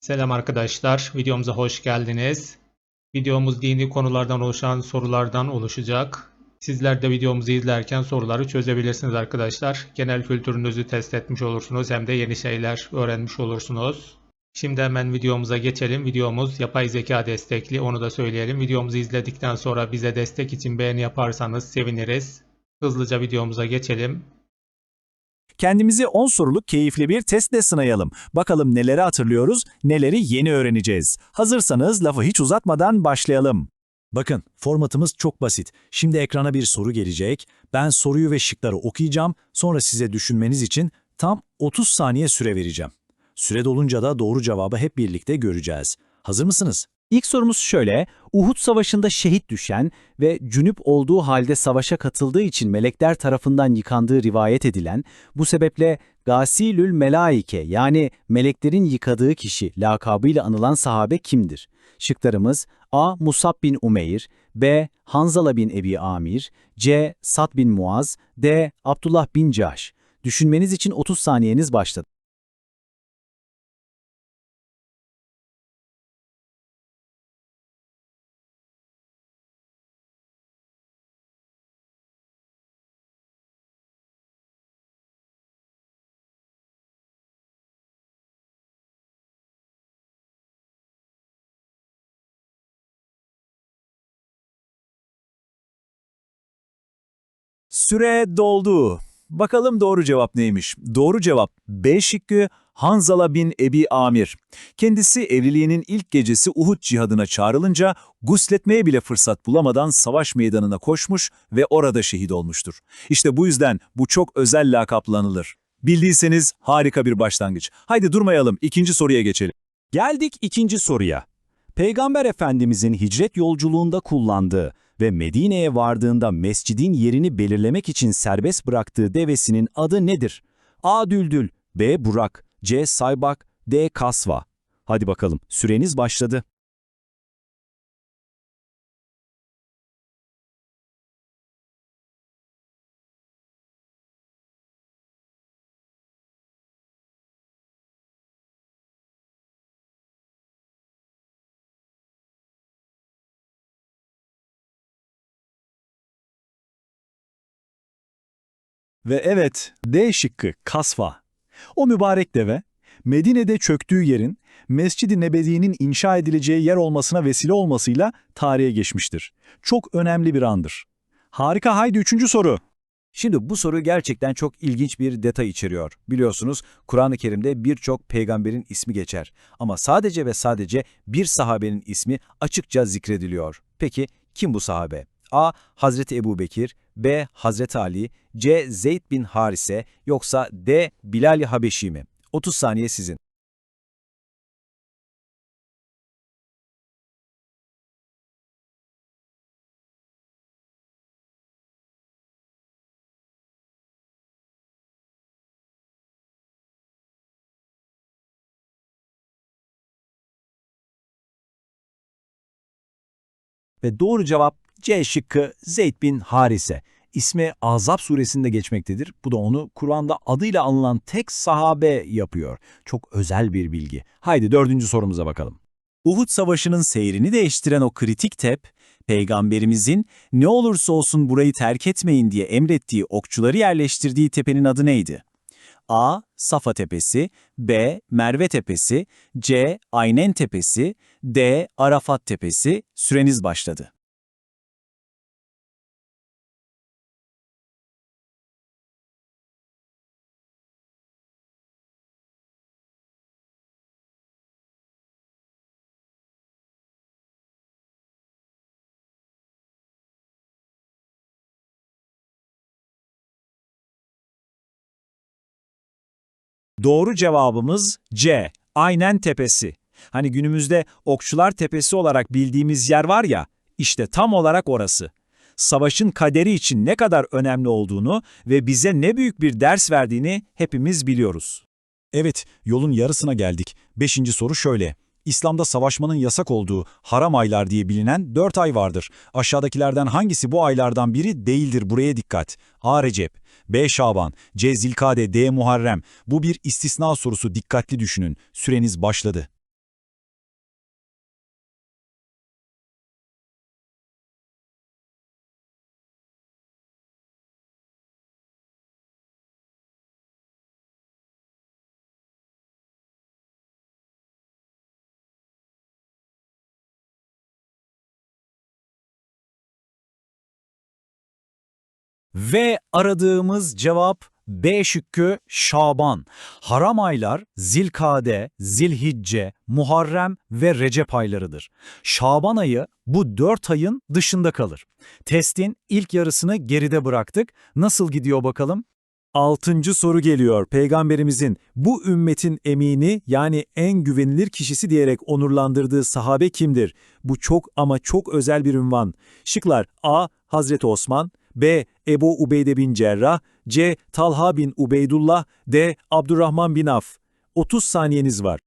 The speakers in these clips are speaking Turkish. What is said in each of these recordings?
Selam arkadaşlar, videomuza hoş geldiniz. Videomuz dini konulardan oluşan sorulardan oluşacak. Sizler de videomuzu izlerken soruları çözebilirsiniz arkadaşlar. Genel kültürünüzü test etmiş olursunuz hem de yeni şeyler öğrenmiş olursunuz. Şimdi hemen videomuza geçelim. Videomuz yapay zeka destekli, onu da söyleyelim. Videomuzu izledikten sonra bize destek için beğeni yaparsanız seviniriz. Hızlıca videomuza geçelim. Kendimizi 10 soruluk keyifli bir testle sınayalım. Bakalım neleri hatırlıyoruz, neleri yeni öğreneceğiz. Hazırsanız lafı hiç uzatmadan başlayalım. Bakın, formatımız çok basit. Şimdi ekrana bir soru gelecek. Ben soruyu ve şıkları okuyacağım. Sonra size düşünmeniz için tam 30 saniye süre vereceğim. Süre dolunca da doğru cevabı hep birlikte göreceğiz. Hazır mısınız? İlk sorumuz şöyle, Uhud Savaşı'nda şehit düşen ve cünüp olduğu halde savaşa katıldığı için melekler tarafından yıkandığı rivayet edilen, bu sebeple Gasilül Melaike yani meleklerin yıkadığı kişi lakabıyla anılan sahabe kimdir? Şıklarımız A. Musab bin Umeyr, B. Hanzala bin Ebi Amir, C. Sad bin Muaz, D. Abdullah bin Cahş. Düşünmeniz için 30 saniyeniz başladı. Süre doldu. Bakalım doğru cevap neymiş? Doğru cevap B şıkkı Hanzala bin Ebi Amir. Kendisi evliliğinin ilk gecesi Uhud cihadına çağrılınca gusletmeye bile fırsat bulamadan savaş meydanına koşmuş ve orada şehit olmuştur. İşte bu yüzden bu çok özel lakapla anılır. Bildiyseniz harika bir başlangıç. Haydi durmayalım ikinci soruya geçelim. Geldik ikinci soruya. Peygamber Efendimizin hicret yolculuğunda kullandığı ve Medine'ye vardığında mescidin yerini belirlemek için serbest bıraktığı devesinin adı nedir? A. Düldül, B. Burak, C. Saybak, D. Kasva. Hadi bakalım, süreniz başladı. Ve evet, D şıkkı Kasva. O mübarek deve, Medine'de çöktüğü yerin Mescid-i Nebevi'nin inşa edileceği yer olmasına vesile olmasıyla tarihe geçmiştir. Çok önemli bir andır. Harika haydi üçüncü soru. Şimdi bu soru gerçekten çok ilginç bir detay içeriyor. Biliyorsunuz Kur'an-ı Kerim'de birçok peygamberin ismi geçer. Ama sadece ve sadece bir sahabenin ismi açıkça zikrediliyor. Peki kim bu sahabe? A. Hazreti Ebu Bekir, B. Hazreti Ali, C. Zeyd bin Harise yoksa D. Bilal-i Habeşi mi? 30 saniye sizin. Ve doğru cevap C şıkkı Zeyd bin Harise. İsmi Azap suresinde geçmektedir. Bu da onu Kur'an'da adıyla anılan tek sahabe yapıyor. Çok özel bir bilgi. Haydi dördüncü sorumuza bakalım. Uhud Savaşı'nın seyrini değiştiren o kritik tep, Peygamberimizin ne olursa olsun burayı terk etmeyin diye emrettiği okçuları yerleştirdiği tepenin adı neydi? A. Safa Tepesi, B. Merve Tepesi, C. Aynen Tepesi, D. Arafat Tepesi. Süreniz başladı. Doğru cevabımız C. Aynen Tepesi. Hani günümüzde Okçular Tepesi olarak bildiğimiz yer var ya, işte tam olarak orası. Savaşın kaderi için ne kadar önemli olduğunu ve bize ne büyük bir ders verdiğini hepimiz biliyoruz. Evet, yolun yarısına geldik. Beşinci soru şöyle. İslam'da savaşmanın yasak olduğu haram aylar diye bilinen dört ay vardır. Aşağıdakilerden hangisi bu aylardan biri değildir buraya dikkat. A. Recep, B. Şaban, C. Zilkade, D. Muharrem. Bu bir istisna sorusu dikkatli düşünün. Süreniz başladı. Ve aradığımız cevap B şıkkı Şaban. Haram aylar Zilkade, Zilhicce, Muharrem ve Recep aylarıdır. Şaban ayı bu dört ayın dışında kalır. Testin ilk yarısını geride bıraktık. Nasıl gidiyor bakalım? Altıncı soru geliyor. Peygamberimizin bu ümmetin emini yani en güvenilir kişisi diyerek onurlandırdığı sahabe kimdir? Bu çok ama çok özel bir ünvan. Şıklar A. Hazreti Osman B. Ebu Ubeyde bin Cerrah C. Talha bin Ubeydullah D. Abdurrahman bin Af 30 saniyeniz var.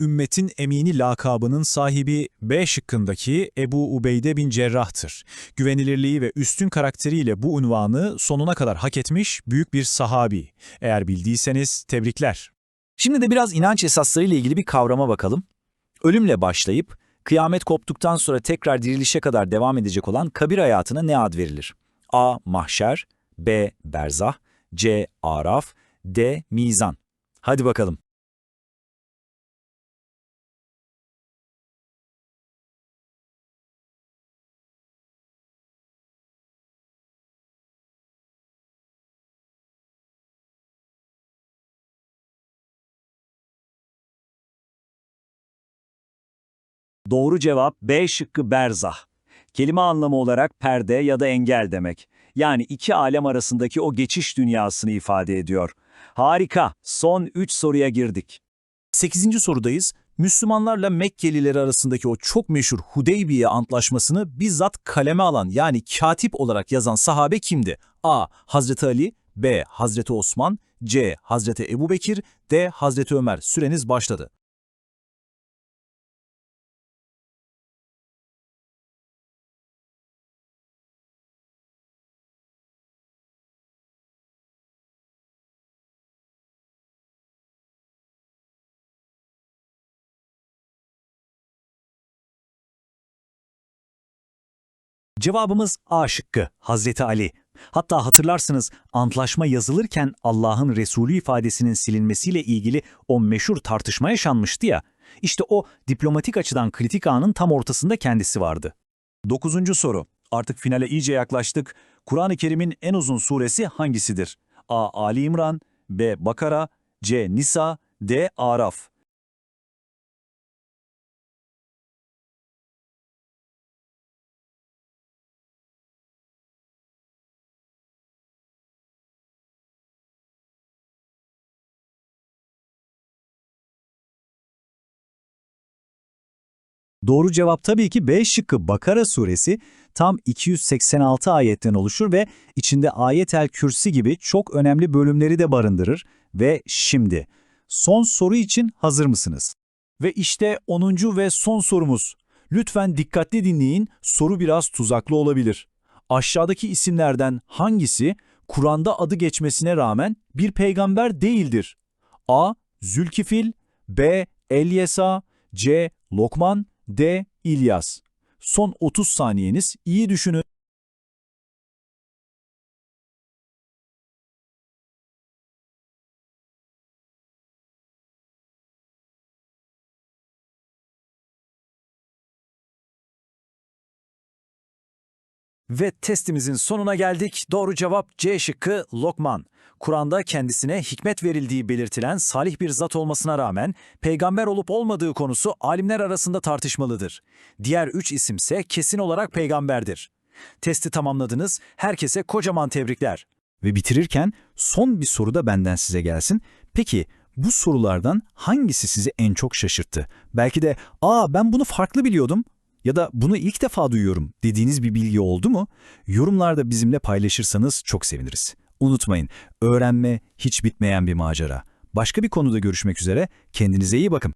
Ümmetin emini lakabının sahibi B şıkkındaki Ebu Ubeyde bin Cerrah'tır. Güvenilirliği ve üstün karakteriyle bu unvanı sonuna kadar hak etmiş büyük bir sahabi. Eğer bildiyseniz tebrikler. Şimdi de biraz inanç esaslarıyla ilgili bir kavrama bakalım. Ölümle başlayıp kıyamet koptuktan sonra tekrar dirilişe kadar devam edecek olan kabir hayatına ne ad verilir? A. Mahşer B. Berzah C. Araf D. Mizan. Hadi bakalım. Doğru cevap B şıkkı berzah. Kelime anlamı olarak perde ya da engel demek. Yani iki alem arasındaki o geçiş dünyasını ifade ediyor. Harika, son 3 soruya girdik. 8. sorudayız. Müslümanlarla Mekkeliler arasındaki o çok meşhur Hudeybiye Antlaşması'nı bizzat kaleme alan yani katip olarak yazan sahabe kimdi? A. Hazreti Ali B. Hazreti Osman C. Hazreti Ebubekir D. Hazreti Ömer. Süreniz başladı. Cevabımız A şıkkı, Hazreti Ali. Hatta hatırlarsınız antlaşma yazılırken Allah'ın Resulü ifadesinin silinmesiyle ilgili o meşhur tartışma yaşanmıştı ya. İşte o diplomatik açıdan kritik anın tam ortasında kendisi vardı. Dokuzuncu soru. Artık finale iyice yaklaştık. Kur'an-ı Kerim'in en uzun suresi hangisidir? A. Ali İmran B. Bakara C. Nisa D. Araf Doğru cevap tabii ki B şıkkı Bakara suresi tam 286 ayetten oluşur ve içinde ayetel kürsi gibi çok önemli bölümleri de barındırır. Ve şimdi son soru için hazır mısınız? Ve işte 10. ve son sorumuz. Lütfen dikkatli dinleyin, soru biraz tuzaklı olabilir. Aşağıdaki isimlerden hangisi Kur'an'da adı geçmesine rağmen bir peygamber değildir? A. Zülkifil B. Elyesa C. Lokman D. İlyas. Son 30 saniyeniz iyi düşünün. Ve testimizin sonuna geldik. Doğru cevap C şıkkı Lokman. Kur'an'da kendisine hikmet verildiği belirtilen salih bir zat olmasına rağmen peygamber olup olmadığı konusu alimler arasında tartışmalıdır. Diğer üç isimse kesin olarak peygamberdir. Testi tamamladınız. Herkese kocaman tebrikler. Ve bitirirken son bir soru da benden size gelsin. Peki bu sorulardan hangisi sizi en çok şaşırttı? Belki de ''Aa ben bunu farklı biliyordum.'' Ya da bunu ilk defa duyuyorum dediğiniz bir bilgi oldu mu? Yorumlarda bizimle paylaşırsanız çok seviniriz. Unutmayın, öğrenme hiç bitmeyen bir macera. Başka bir konuda görüşmek üzere, kendinize iyi bakın.